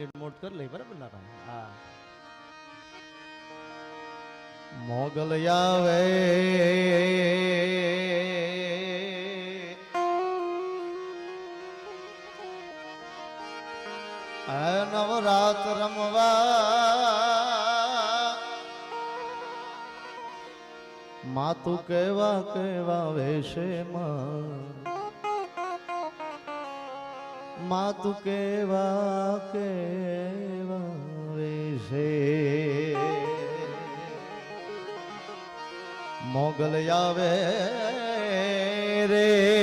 Mode કરી લઈ બરાબર લાખા હા મોગલ આવે નવરાત રમવા માતું કેવા કેવા વેશે માતું કેવા કેવા છે? મોગલ આવે રે.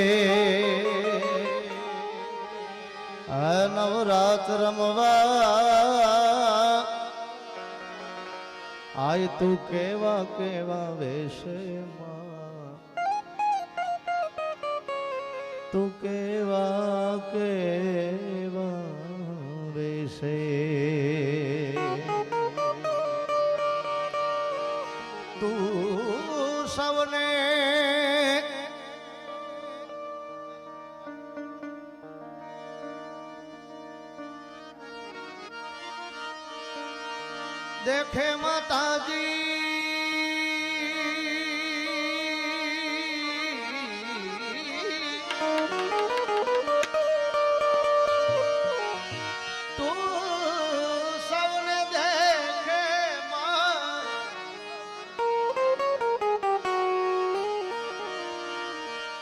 નવરાત રમવા. આય તું કેવા કેવા વેશમાં તું કેવા કેવા વેશે તું સૌને દેખે માતાજી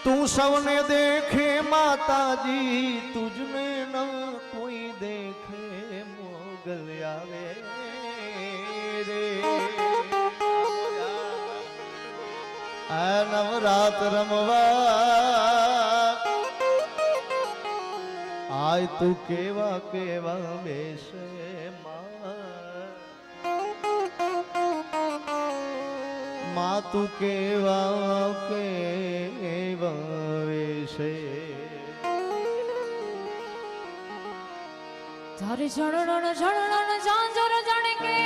તું સૌને દેખે માતાજી, તુજને ન કોઈ દેખે, મોગલ આવે રે. આ નવરાત રમવા. આય તું કેવા કેવા બેસે માં તું કેવા કેવા વેશે તારે ઝણણ ઝણણ ઝાંઝર જણકે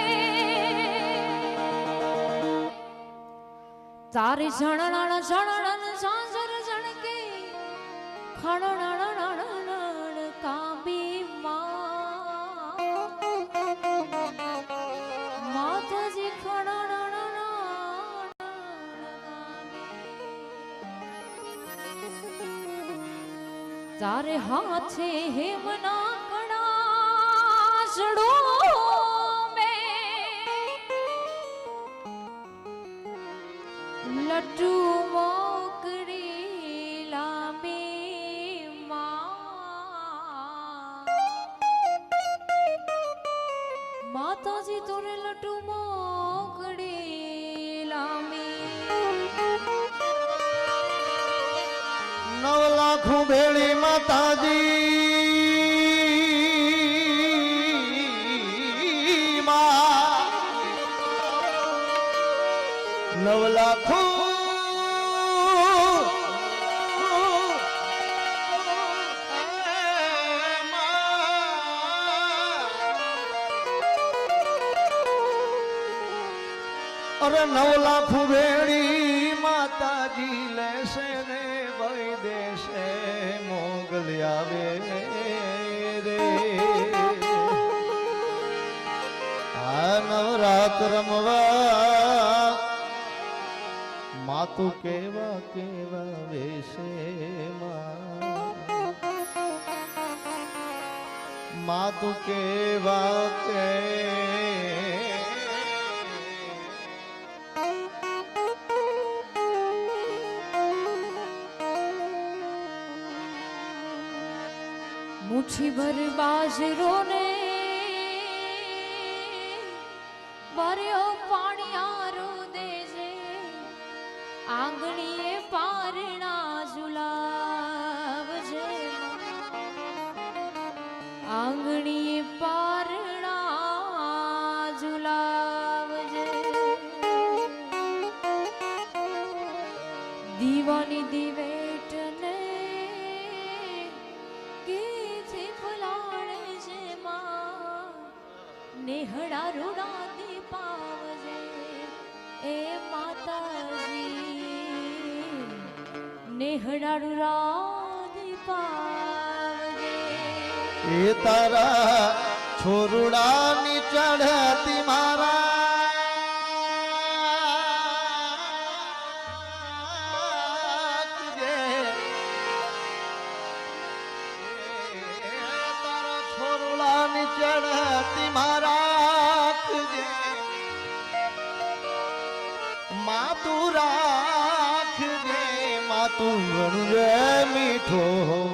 તારે ઝણણ ઝણણ ઝાંઝર જણકે ખણણ તારે હાથે હેમના કણા જડો લટ્ટુ મોકડી માતાજી નવ લાખો અરે નવ લાખ ભેળી નવરાત રમવા માતું કેવા કેવા વેશે માતું કેવા કે મુઠ્ઠી ભર બાજરો ને આંગણીએ પારણા ઝુલાવજે આંગણીએ પારણા ઝુલાવજે દીવાની દિવેટ ને કીથી ફુલાણ છે માં નેહડા રૂડાતી નેહડા રૂડાતી પાવજે એ તારા છોરુડાની ચઢતી મારા. જે ચઢતી મારા. માતું ઘણું મીઠો